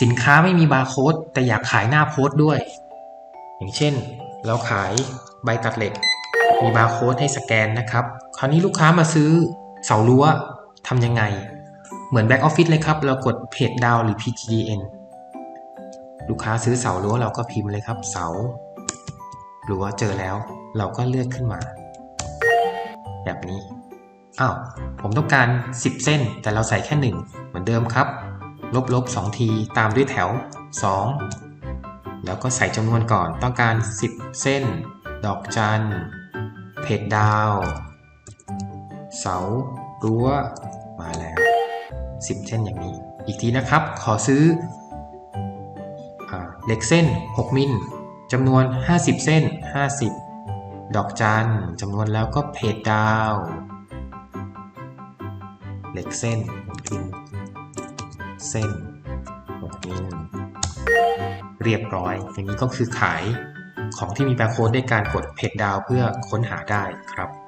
สินค้าไม่มีบาร์โค้ดแต่อยากขายหน้าโพสด้วย อย่างเช่น เราขายใบตัดเหล็ก มีบาร์โค้ดให้สแกนนะครับ คราวนี้ลูกค้ามาซื้อเสารั้วทำยังไง เหมือนแบ็กออฟฟิศเลยครับ เรากดเพจดาวหรือ PGDN ลูกค้าซื้อเสารั้วเราก็พิมพ์เลยครับ เสารั้วเจอแล้ว เราก็เลือกขึ้นมา แบบนี้อ้าวผมต้องการ 10 เส้นแต่เราใส่แค่ 1 เหมือนเดิมครับ ลบลบ2ทีตามด้วยแถว 2 แล้วก็ใส่จำนวนก่อนต้องการ 10 เส้น ดอกจัน เพจดาว เสา รั้ว มาแล้ว 10 เส้นอย่างนี้ อีกทีนะครับ ขอซื้อเหล็กเส้น 6 มิลจำนวน 50 เส้น 50 ดอกจันจำนวนแล้วก็เพจดาว เหล็กเส้นพิมพ์ เส้น6มินเรียบร้อย อย่างนี้ก็คือขายของที่มีแบร์โค้ดด้วยการกดเพจดาวเพื่อค้นหาได้ครับ